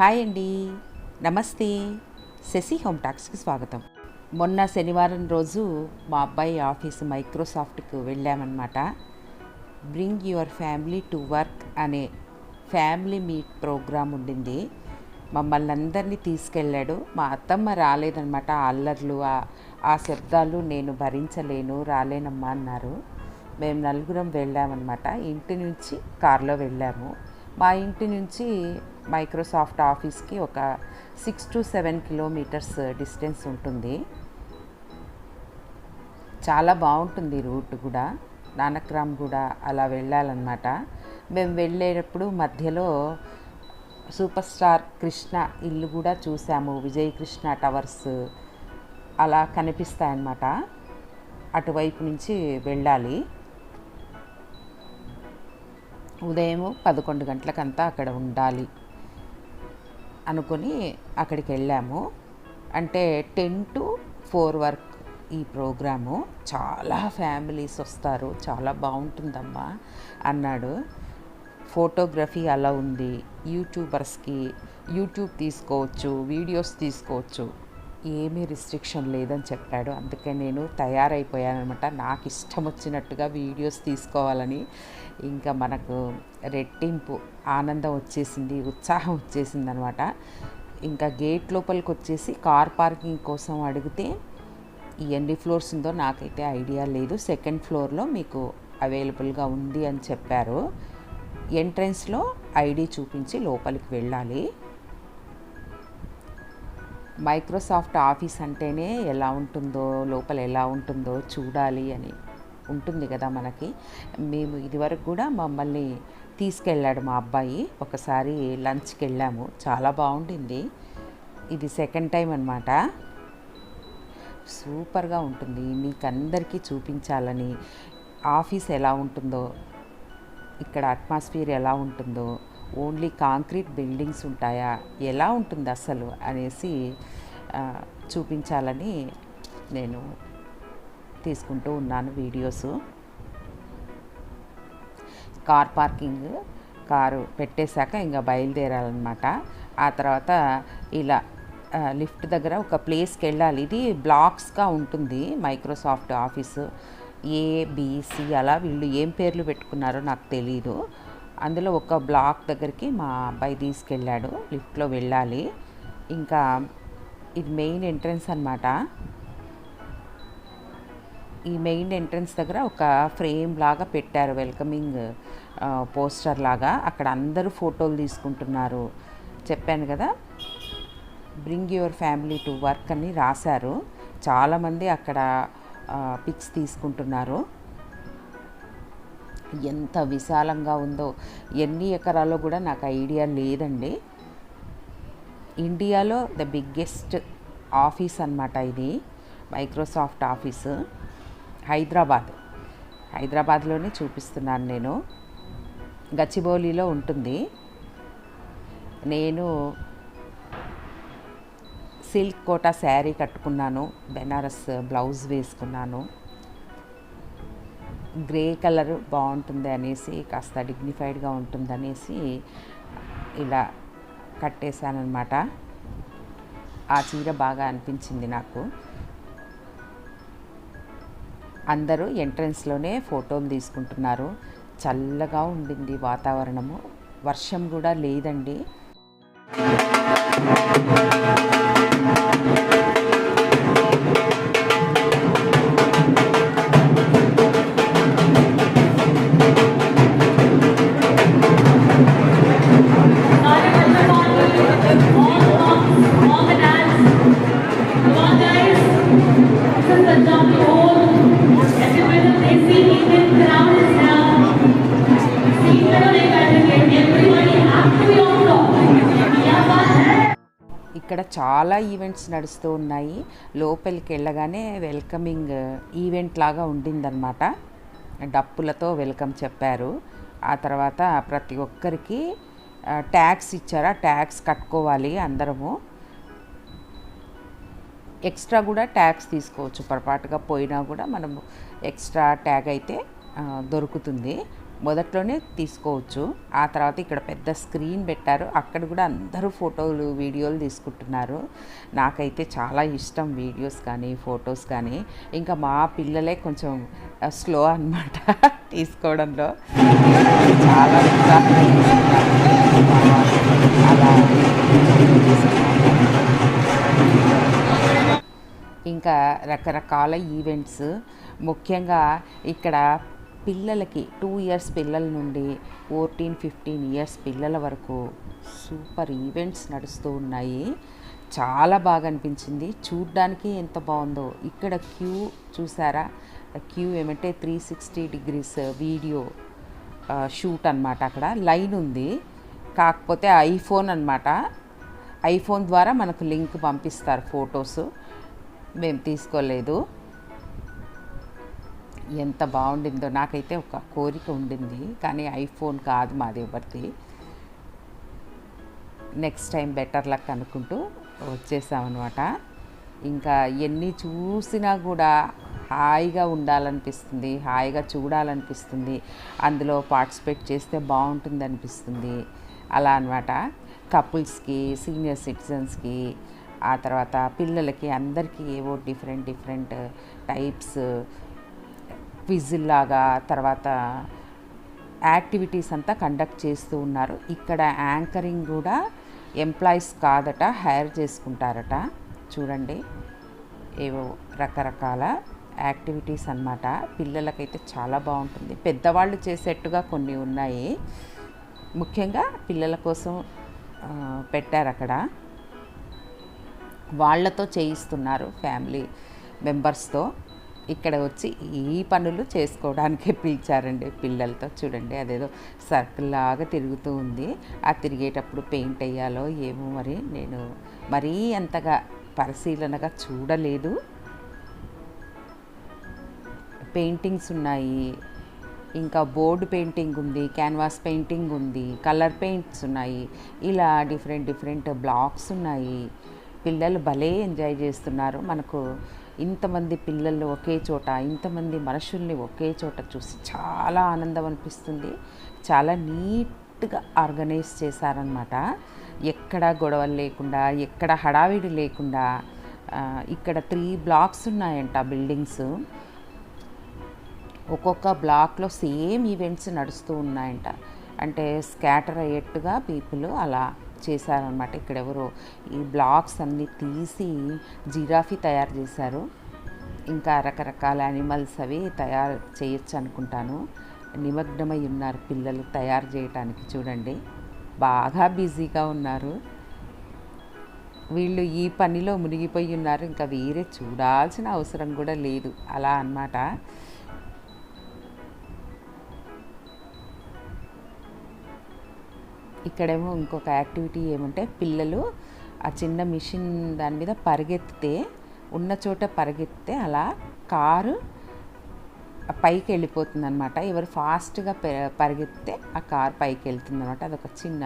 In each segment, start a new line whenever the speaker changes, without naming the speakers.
Hi అండి. నమస్తే. Shashi home టాక్స్కి స్వాగతం. మొన్న శనివారం రోజు మా అబ్బాయి ఆఫీస్ మైక్రోసాఫ్ట్కు వెళ్ళామన్నమాట. Bring your family to work అనే ఫ్యామిలీ మీట్ ప్రోగ్రాం ఉండింది. మమ్మల్ని అందరినీ తీసుకెళ్ళాడు. మా అత్తమ్మ రాలేదన్నమాట. ఆ అల్లర్లు ఆ- ఆ శబ్దాలు నేను భరించలేను రాలేనమ్మా అన్నారు. మేము నలుగురం వెళ్ళామన్నమాట. ఇంటి నుంచి కారులో వెళ్ళాము. మా ఇంటి నుంచి మైక్రోసాఫ్ట్ ఆఫీస్కి ఒక six to seven kilometres distance ఉంటుంది. చాలా బాగుంటుంది రూట్ కూడా. నానక్రామ్ కూడా అలా వెళ్ళాలన్నమాట. మేము వెళ్ళేటప్పుడు మధ్యలో సూపర్ స్టార్ కృష్ణ ఇల్లు కూడా చూసాము. విజయ్ కృష్ణ టవర్స్ అలా కనిపిస్తాయన్నమాట. అటువైపు నుంచి వెళ్ళాలి. ఉదయం పదకొండు గంటలకంతా అక్కడ ఉండాలి. అనుకొని అక్కడికి వెళ్ళాము అంటే టెన్ టు ఫోర్ వర్క్ ఈ ప్రోగ్రాము. చాలా ఫ్యామిలీస్ వస్తారు. చాలా బాగుంటుందమ్మా అన్నాడు. ఫోటోగ్రఫీ అలా ఉంది. యూట్యూబర్స్కి యూట్యూబ్ తీసుకోవచ్చు వీడియోస్ తీసుకోవచ్చు. ఏమీ రిస్ట్రిక్షన్ లేదని చెప్పాడు. అందుకే నేను తయారైపోయానమాట నాకు ఇష్టం వచ్చినట్టుగా వీడియోస్ తీసుకోవాలని. ఇంకా మనకు రెట్టింపు ఆనందం వచ్చేసింది ఉత్సాహం వచ్చేసింది అనమాట ఇంకా గేట్ లోపలికి వచ్చేసి కార్ పార్కింగ్ కోసం అడిగితే ఎన్ని ఫ్లోర్స్ ఉందో నాకైతే ఐడియా లేదు. సెకండ్ ఫ్లోర్లో మీకు అవైలబుల్గా ఉంది అని చెప్పారు. ఎంట్రన్స్లో ఐడి చూపించి లోపలికి వెళ్ళాలి. మైక్రోసాఫ్ట్ ఆఫీస్ అంటేనే ఎలా ఉంటుందో లోపల ఎలా ఉంటుందో చూడాలి అని ఉంటుంది కదా మనకి. మేము ఇదివరకు కూడా మమ్మల్ని తీసుకెళ్ళాడు మా అబ్బాయి. ఒకసారి లంచ్కి వెళ్ళాము చాలా బాగుండింది. ఇది సెకండ్ టైం అనమాట సూపర్గా ఉంటుంది. మీకు అందరికీ చూపించాలని. ఆఫీస్ ఎలా ఉంటుందో ఇక్కడ అట్మాస్ఫియర్ ఎలా ఉంటుందో ఓన్లీ కాంక్రీట్ బిల్డింగ్స్ ఉంటాయా ఎలా ఉంటుంది అసలు అనేసి చూపించాలని నేను తీసుకుంటూ ఉన్నాను వీడియోస్. కార్ పార్కింగ్ కారు పెట్టేశాక ఇంకా బయలుదేరాలన్నమాట. ఆ తర్వాత ఇలా లిఫ్ట్ దగ్గర ఒక ప్లేస్కి వెళ్ళాలి. ఇది బ్లాక్స్గా ఉంటుంది. Microsoft office. ఏబిసి అలా వీళ్ళు ఏం పేర్లు పెట్టుకున్నారో నాకు తెలియదు అందులో ఒక బ్లాక్ దగ్గరికి మా అబ్బాయి తీసుకెళ్ళాడు. లిఫ్ట్లో వెళ్ళాలి. ఇంకా ఇది మెయిన్ ఎంట్రన్స్ అనమాట ఈ మెయిన్ ఎంట్రన్స్ దగ్గర ఒక ఫ్రేమ్ లాగా పెట్టారు వెల్కమింగ్ పోస్టర్ లాగా అక్కడ అందరూ ఫోటోలు తీసుకుంటున్నారు. చెప్పాను కదా bring your family to work అని రాశారు. చాలామంది అక్కడ పిక్స్ తీసుకుంటున్నారు. ఎంత విశాలంగా ఉందో ఎన్ని ఎకరాలో కూడా నాకు ఐడియా లేదండి. ఇండియాలో ద బిగ్గెస్ట్ ఆఫీస్ అన్నమాట ఇది మైక్రోసాఫ్ట్ ఆఫీసు. హైదరాబాద్ హైదరాబాద్లోనే చూపిస్తున్నాను నేను. గచ్చిబౌలిలో ఉంటుంది. నేను సిల్క్ కోటా శారీ కట్టుకున్నాను బెనారస్ బ్లౌజ్ వేసుకున్నాను. గ్రే కలర్ బాగుంటుంది అనేసి కాస్త డిగ్నిఫైడ్గా ఉంటుంది అనేసి ఇలా కట్టేశానమాట ఆ చీర బాగా అనిపించింది నాకు. అందరూ ఎంట్రన్స్లోనే ఫోటోలు తీసుకుంటున్నారు. చల్లగా ఉండింది వాతావరణము. వర్షం కూడా లేదండి. చాలా ఈవెంట్స్ నడుస్తూ ఉన్నాయి. లోపలికి వెళ్ళగానే వెల్కమింగ్ ఈవెంట్ uh, లాగా ఉండిందనమాట డప్పులతో వెల్కమ్ చెప్పారు. ఆ తర్వాత ప్రతి ఒక్కరికి ట్యాక్స్ ఇచ్చారా. ట్యాక్స్ కట్టుకోవాలి అందరము. ఎక్స్ట్రా కూడా ట్యాక్స్ తీసుకోవచ్చు. పొరపాటుగా పోయినా కూడా మనము ఎక్స్ట్రా ట్యాగ్ అయితే దొరుకుతుంది. మొదట్లోనే తీసుకోవచ్చు. ఆ తర్వాత ఇక్కడ పెద్ద స్క్రీన్ పెట్టారు. అక్కడ కూడా అందరూ ఫోటోలు వీడియోలు తీసుకుంటున్నారు. నాకైతే చాలా ఇష్టం వీడియోస్ కానీ ఫొటోస్ కానీ. ఇంకా మా పిల్లలే కొంచెం స్లో అన్నమాట తీసుకోవడంలో. చాలా అలా. ఇంకా రకరకాల ఈవెంట్స్. ముఖ్యంగా ఇక్కడ పిల్లలకి టూ ఇయర్స్ పిల్లల నుండి ఫోర్టీన్ ఫిఫ్టీన్ ఇయర్స్ పిల్లల వరకు సూపర్ ఈవెంట్స్ నడుస్తూ ఉన్నాయి. చాలా బాగా అనిపించింది. చూడ్డానికి ఎంత బాగుందో. ఇక్కడ క్యూ చూసారా? క్యూ ఏమంటే three sixty degrees video shoot అన్నమాట అక్కడ. లైన్ ఉంది. కాకపోతే ఐఫోన్ అన్నమాట. ఐఫోన్ ద్వారా మనకు లింక్ పంపిస్తారు ఫొటోస్. మేము తీసుకోలేదు. ఎంత బాగుండిందో నాకైతే ఒక కోరిక ఉండింది కానీ ఐఫోన్ కాదు మాది ఎవరిది. నెక్స్ట్ టైం బెటర్ లక్ అనుకుంటూ వచ్చేసామన్నమాట. ఇంకా ఎన్ని చూసినా కూడా హాయిగా ఉండాలనిపిస్తుంది హాయిగా చూడాలనిపిస్తుంది అందులో పార్టిసిపేట్ చేస్తే బాగుంటుంది అనిపిస్తుంది అలా అనమాట కపుల్స్కి సీనియర్ సిటిజన్స్కి ఆ తర్వాత పిల్లలకి అందరికీ ఏవో డిఫరెంట్ డిఫరెంట్ టైప్స్ క్విజ్ లాగా తర్వాత యాక్టివిటీస్ అంతా కండక్ట్ చేస్తూ ఉన్నారు. ఇక్కడ యాంకరింగ్ కూడా ఎంప్లాయీస్ కాదట హైర్ చేసుకుంటారట. చూడండి. ఏవో రకరకాల యాక్టివిటీస్ అన్నమాట. పిల్లలకైతే చాలా బాగుంటుంది. పెద్దవాళ్ళు చేసేట్టుగా కొన్ని ఉన్నాయి. ముఖ్యంగా పిల్లల కోసం పెట్టారు అక్కడ. వాళ్ళతో చేయిస్తున్నారు ఫ్యామిలీ మెంబర్స్తో. ఇక్కడ వచ్చి ఈ పనులు చేసుకోవడానికే పిలిచారండి పిల్లలతో. చూడండి అదేదో సర్కిల్ లాగా తిరుగుతూ ఉంది. ఆ తిరిగేటప్పుడు పెయింట్ వేయాలో ఏమో మరి నేను మరీ అంతగా పరిశీలనగా చూడలేదు. పెయింటింగ్స్ ఉన్నాయి. ఇంకా బోర్డు పెయింటింగ్ ఉంది క్యాన్వాస్ పెయింటింగ్ ఉంది కలర్ పెయింట్స్ ఉన్నాయి. ఇలా డిఫరెంట్ డిఫరెంట్ బ్లాక్స్ ఉన్నాయి. పిల్లలు భలే ఎంజాయ్ చేస్తున్నారు. మనకు ఇంతమంది పిల్లలు ఒకే చోట ఇంతమంది మనుషుల్ని ఒకే చోట చూసి చాలా ఆనందం అనిపిస్తుంది. చాలా నీట్గా ఆర్గనైజ్ చేశారనమాట ఎక్కడ గొడవలు లేకుండా ఎక్కడ హడావిడి లేకుండా ఇక్కడ త్రీ బ్లాక్స్ ఉన్నాయంట బిల్డింగ్స్. ఒక్కొక్క బ్లాక్లో సేమ్ ఈవెంట్స్ నడుస్తూ ఉన్నాయంట. అంటే స్కాటర్ అయ్యేట్టుగా పీపుల్ అలా చేశారనమాట ఇక్కడ ఎవరో ఈ బ్లాక్స్ అన్నీ తీసి జిరాఫీ తయారు చేశారు. ఇంకా రకరకాల యానిమల్స్ అవి తయారు చేయొచ్చు అనుకుంటాను. నిమగ్నమై ఉన్నారు పిల్లలు తయారు చేయటానికి చూడండి. బాగా బిజీగా ఉన్నారు. వీళ్ళు ఈ పనిలో మునిగిపోయి ఉన్నారు. ఇంకా వేరే చూడాల్సిన అవసరం కూడా లేదు. అలా అన్నమాట. ఇక్కడేమో ఇంకొక యాక్టివిటీ ఏమంటే పిల్లలు ఆ చిన్న మిషన్ దాని మీద పరిగెత్తితే ఉన్న చోట పరిగెత్తితే అలా కారు పైకి వెళ్ళిపోతుంది అనమాట ఎవరు ఫాస్ట్గా పె- పరిగెత్తితే ఆ కార్ పైకి వెళ్తుంది అనమాట అదొక చిన్న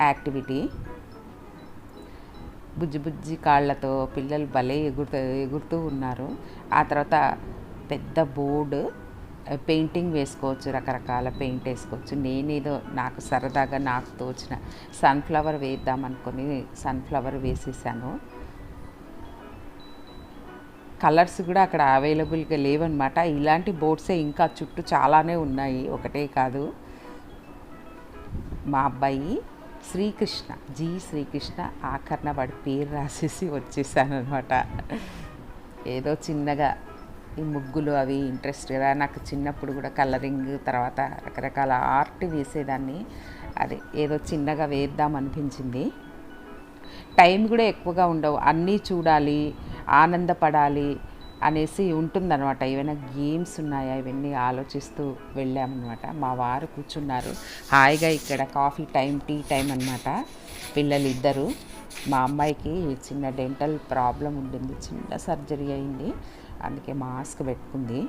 యాక్టివిటీ. బుజ్జి బుజ్జి కాళ్ళతో పిల్లలు భలే ఎగురుతూ ఎగురుతూ ఉన్నారు. ఆ తర్వాత పెద్ద బోర్డు పెయింటింగ్ వేసుకోవచ్చు రకరకాల పెయింట్ వేసుకోవచ్చు. నేనేదో నాకు సరదాగా నాకు తోచిన సన్ఫ్లవర్ వేద్దాం అనుకుని సన్ఫ్లవర్ వేసేసాను. కలర్స్ కూడా అక్కడ అవైలబుల్గా లేవన్నమాట. ఇలాంటి బోర్డ్సే ఇంకా చుట్టూ చాలానే ఉన్నాయి. ఒకటే కాదు మా అబ్బాయి శ్రీకృష్ణ జీ శ్రీకృష్ణ ఆఖరణ వాడి పేరు రాసేసి వచ్చేసాను అనమాట ఏదో చిన్నగా ఈ ముగ్గులు అవి ఇంట్రెస్ట్ కదా. నాకు చిన్నప్పుడు కూడా కలరింగ్ తర్వాత రకరకాల ఆర్ట్ వేసేదాన్ని. అది ఏదో చిన్నగా వేద్దాం అనిపించింది. టైం కూడా ఎక్కువగా ఉండవు. అన్నీ చూడాలి ఆనందపడాలి అనేసి ఉంటుందన్నమాట. ఏమైనా గేమ్స్ ఉన్నాయా? ఇవన్నీ ఆలోచిస్తూ వెళ్ళామన్నమాట. మా వారు కూర్చున్నారు. హాయిగా ఇక్కడ కాఫీ టైం టీ టైం అన్నమాట. పిల్లలు ఇద్దరు మా అమ్మాయికి చిన్న డెంటల్ ప్రాబ్లం ఉండింది. చిన్న సర్జరీ అయింది. అందుకే మాస్క్ పెట్టుకుంది.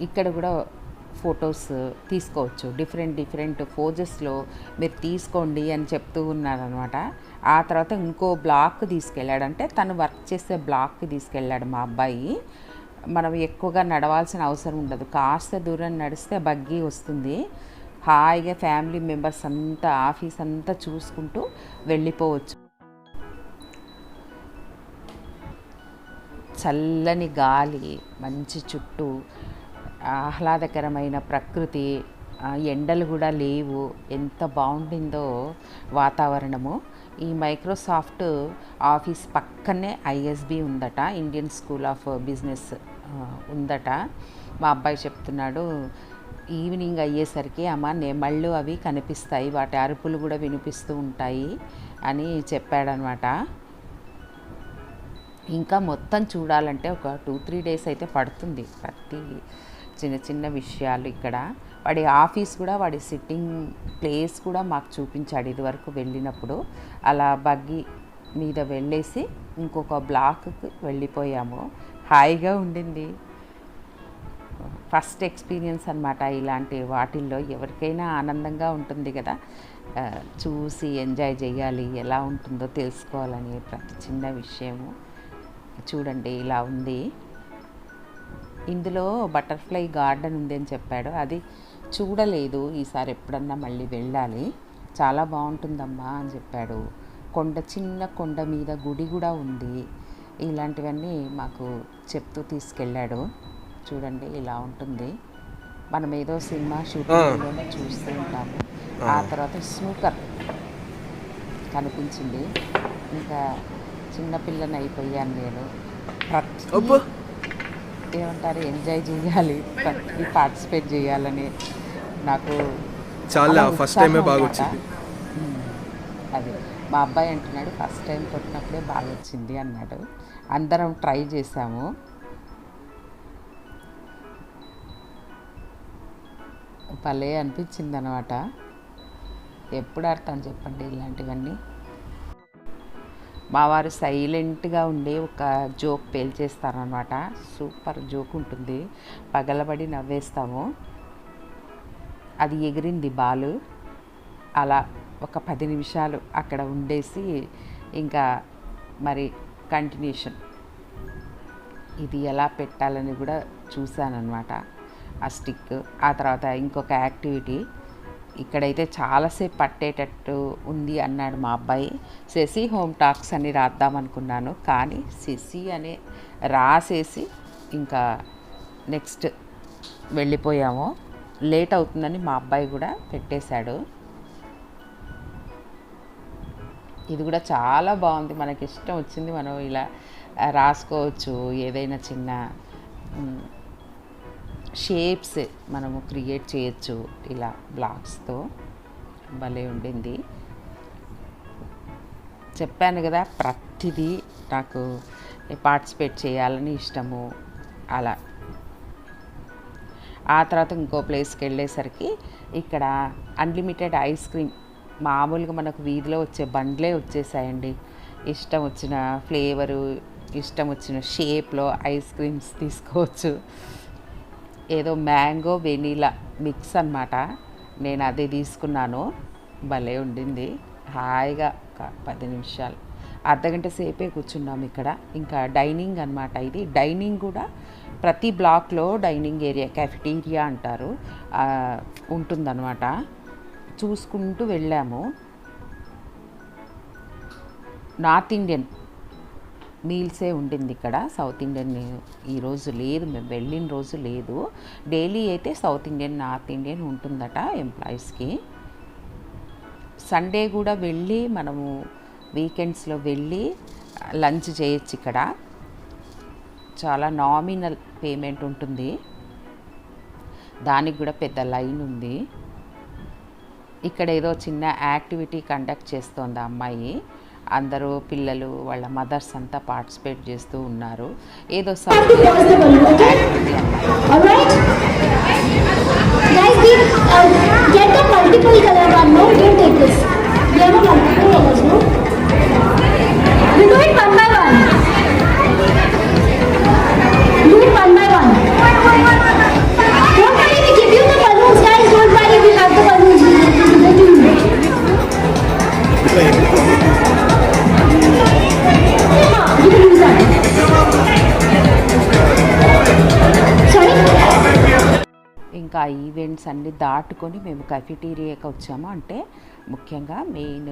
ఇక్కడ కూడా ఫొటోస్ తీసుకోవచ్చు. డిఫరెంట్ డిఫరెంట్ ఫోజెస్లో మీరు తీసుకోండి అని చెప్తూ ఉన్నారనమాట ఆ తర్వాత ఇంకో బ్లాక్ తీసుకెళ్ళాడంటే తను వర్క్ చేసే బ్లాక్కి తీసుకెళ్ళాడు మా అబ్బాయి. మనం ఎక్కువగా నడవాల్సిన అవసరం ఉండదు. కాస్త దూరం నడిస్తే బగ్గి వస్తుంది. హాయిగా ఫ్యామిలీ మెంబర్స్ అంతా ఆఫీస్ అంతా చూసుకుంటూ వెళ్ళిపోవచ్చు. చల్లని గాలి మంచి చుట్టూ ఆహ్లాదకరమైన ప్రకృతి ఎండలు కూడా లేవు. ఎంత బాగుండిందో వాతావరణము. ఈ మైక్రోసాఫ్ట్ ఆఫీస్ పక్కనే ఐఎస్బి ఉందట ఇండియన్ స్కూల్ ఆఫ్ బిజినెస్ ఉందట. మా అబ్బాయి చెప్తున్నాడు ఈవినింగ్ అయ్యేసరికి అమ్మ నెమళ్ళు అవి కనిపిస్తాయి వాటి అరుపులు కూడా వినిపిస్తూ ఉంటాయి అని చెప్పాడనమాట. ఇంకా మొత్తం చూడాలంటే ఒక టూ త్రీ డేస్ అయితే పడుతుంది. ప్రతి చిన్న చిన్న విషయాలు ఇక్కడ. వాడి ఆఫీస్ కూడా వాడి సిట్టింగ్ ప్లేస్ కూడా మాకు చూపించాడు ఇదివరకు వెళ్ళినప్పుడు. అలా బగ్గి మీద వెళ్ళేసి ఇంకొక బ్లాక్కి వెళ్ళిపోయాము. హాయిగా ఉండింది. ఫస్ట్ ఎక్స్పీరియన్స్ అనమాట ఇలాంటి వాటిల్లో. ఎవరికైనా ఆనందంగా ఉంటుంది కదా. చూసి ఎంజాయ్ చేయాలి. ఎలా ఉంటుందో తెలుసుకోవాలని ప్రతి చిన్న విషయము. చూడండి ఇలా ఉంది. ఇందులో బటర్ఫ్లై గార్డెన్ ఉంది అని చెప్పాడు. అది చూడలేదు ఈసారి ఎప్పుడన్నా మళ్ళీ వెళ్ళాలి. చాలా బాగుంటుందమ్మా అని చెప్పాడు. కొండ చిన్న కొండ మీద గుడి కూడా ఉంది. ఇలాంటివన్నీ మాకు చెప్తూ తీసుకెళ్ళాడు. చూడండి ఇలా ఉంటుంది. మనం ఏదో సినిమా షూటింగ్లోనే చూస్తూ ఉంటాము. ఆ. తర్వాత స్నూకర్ కనిపించింది. ఇంకా చిన్నపిల్లని అయిపోయాను నేను. ఏమంటారు ఎంజాయ్ చేయాలి ప్రతి పార్టిసిపేట్ చేయాలని నాకు
చాలా ఫస్ట్ టైమే బాగా. వచ్చింది.
అది మా అబ్బాయి అంటున్నాడు ఫస్ట్ టైం కొట్టినప్పుడే బాగా వచ్చింది అన్నాడు. అందరం ట్రై చేసాము. భలే అనిపించింది అనమాట ఎప్పుడు ఆడతాను చెప్పండి ఇలాంటివన్నీ? మా వారు సైలెంట్గా ఉండి ఒక జోక్ పేల్చేస్తారనమాట. సూపర్ జోక్ ఉంటుంది. పగలబడి నవ్వేస్తాము. అది ఎగిరింది బాలు. అలా ఒక పది నిమిషాలు అక్కడ ఉండేసి ఇంకా మరి కంటిన్యూషన్. ఇది ఎలా పెట్టాలని కూడా చూశానమాట ఆ స్టిక్ ఆ తర్వాత ఇంకొక యాక్టివిటీ. ఇక్కడైతే చాలాసేపు పట్టేటట్టు ఉంది అన్నాడు మా అబ్బాయి. శశి హోమ్ టాక్స్ అని రాద్దాం అనుకున్నాను కానీ శశి అనే రాసేసి ఇంకా నెక్స్ట్ వెళ్ళిపోయాము. లేట్ అవుతుందని మా అబ్బాయి కూడా పెట్టేశాడు. ఇది కూడా చాలా బాగుంది మనకి ఇష్టం వచ్చింది మనం ఇలా రాసుకోవచ్చు ఏదైనా చిన్న షేప్స్ మనము క్రియేట్ చేయొచ్చు. ఇలా బ్లాక్స్తో భలే ఉండింది. చెప్పాను కదా ప్రతిదీ నాకు పార్టిసిపేట్ చేయాలని ఇష్టము. అలా. ఆ తర్వాత ఇంకో ప్లేస్కి వెళ్ళేసరికి ఇక్కడ అన్లిమిటెడ్ ఐస్ క్రీమ్ మామూలుగా మనకు వీధిలో వచ్చే బండ్లే వచ్చేసాయండి. ఇష్టం వచ్చిన ఫ్లేవరు ఇష్టం వచ్చిన షేప్లో ఐస్ క్రీమ్స్ తీసుకోవచ్చు. ఏదో మ్యాంగో వెనీలా మిక్స్ అన్నమాట. నేను అది తీసుకున్నాను. భలే ఉండింది. హాయిగా ఒక పది నిమిషాలు. అర్ధగంట సేపే కూర్చున్నాం ఇక్కడ. ఇంకా డైనింగ్ అన్నమాట ఇది. డైనింగ్ కూడా ప్రతి బ్లాక్లో డైనింగ్ ఏరియా క్యాఫిటీరియా అంటారు. ఉంటుందన్నమాట. చూసుకుంటూ వెళ్ళాము. నార్త్ ఇండియన్ మీల్సే ఉండింది ఇక్కడ. సౌత్ ఇండియన్ ఈరోజు లేదు. మేము వెళ్ళిన రోజు లేదు. డైలీ అయితే సౌత్ ఇండియన్ నార్త్ ఇండియన్ ఉంటుందట ఎంప్లాయీస్కి. సండే కూడా వెళ్ళి మనము వీకెండ్స్లో వెళ్ళి లంచ్ చేయొచ్చు ఇక్కడ. చాలా నామినల్ పేమెంట్ ఉంటుంది. దానికి కూడా పెద్ద లైన్ ఉంది. ఇక్కడ ఏదో చిన్న యాక్టివిటీ కండక్ట్ చేస్తోంది ఆ అమ్మాయి. అందరూ పిల్లలు వాళ్ళ మదర్స్ అంతా పార్టిసిపేట్ చేస్తూ ఉన్నారు. ఏదో
have to
గార్డెన్స్ అన్నీ దాటుకొని మేము కఫిటీరియాకి వచ్చాము. అంటే ముఖ్యంగా మెయిన్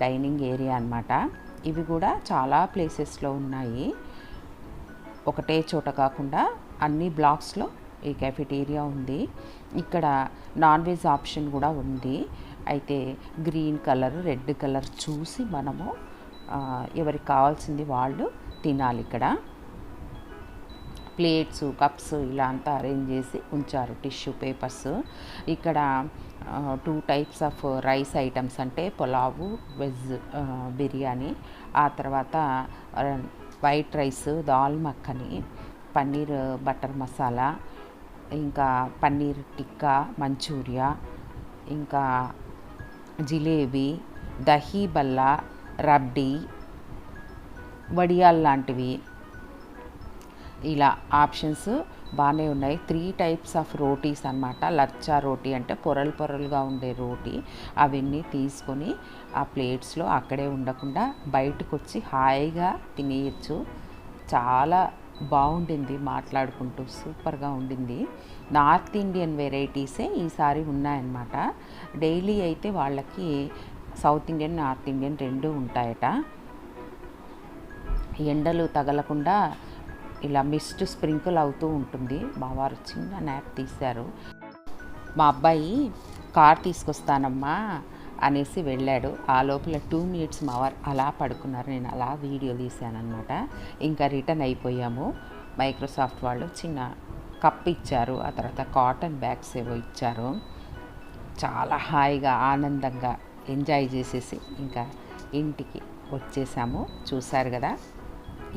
డైనింగ్ ఏరియా అన్నమాట. ఇవి కూడా చాలా ప్లేసెస్లో ఉన్నాయి. ఒకటే చోట కాకుండా అన్ని బ్లాక్స్లో ఈ కెఫెటేరియా ఉంది. ఇక్కడ నాన్ వెజ్ ఆప్షన్ కూడా ఉంది. అయితే గ్రీన్ కలర్ రెడ్ కలర్ చూసి మనము ఎవరికి కావాల్సింది వాళ్ళు తినాలి ఇక్కడ. ప్లేట్స్ కప్స్ ఇలా అంతా అరేంజ్ చేసి ఉంచారు టిష్యూ పేపర్స్. ఇక్కడ two types of rice items అంటే పులావు వెజ్ బిర్యానీ. ఆ తర్వాత white rice dal makhani paneer butter masala ఇంకా పన్నీర్ టిక్కా మంచూరియా ఇంకా జిలేబీ దహీ బల్లా రబ్డీ వడియాల్ లాంటివి. ఇలా ఆప్షన్స్ బాగానే ఉన్నాయి. త్రీ టైప్స్ ఆఫ్ రోటీస్ అన్నమాట. లచ్చా రోటీ అంటే పొరలు పొరలుగా ఉండే రోటీ. అవన్నీ తీసుకొని ఆ ప్లేట్స్లో అక్కడే ఉండకుండా బయటకు వచ్చి హాయిగా తినేయచ్చు. చాలా బాగుండింది మాట్లాడుకుంటూ. సూపర్గా ఉండింది. నార్త్ ఇండియన్ వెరైటీసే ఈసారి ఉన్నాయన్నమాట. డైలీ అయితే వాళ్ళకి సౌత్ ఇండియన్ నార్త్ ఇండియన్ రెండు ఉంటాయట. ఎండలు తగలకుండా ఇలా మిస్ట్ స్ప్రింకిల్ అవుతూ ఉంటుంది. మా వారు చిన్న నాప్ తీశారు. మా అబ్బాయి కార్ తీసుకొస్తానమ్మా అనేసి వెళ్ళాడు. ఆ లోపల టూ మినిట్స్ మా వారు అలా పడుకున్నారు. నేను అలా వీడియో తీశానమాట ఇంకా రిటర్న్ అయిపోయాము. మైక్రోసాఫ్ట్ వాళ్ళు చిన్న కప్ ఇచ్చారు. ఆ తర్వాత కాటన్ బ్యాగ్స్ ఏవో ఇచ్చారు. చాలా హాయిగా ఆనందంగా ఎంజాయ్ చేసేసి ఇంకా ఇంటికి వచ్చేసాము. చూశారు కదా?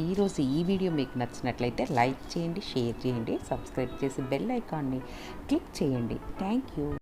ఈరోజు ఈ వీడియో మీకు నచ్చినట్లయితే లైక్ చేయండి షేర్ చేయండి సబ్స్క్రైబ్ చేసి బెల్ ఐకాన్ని క్లిక్ చేయండి. Thank you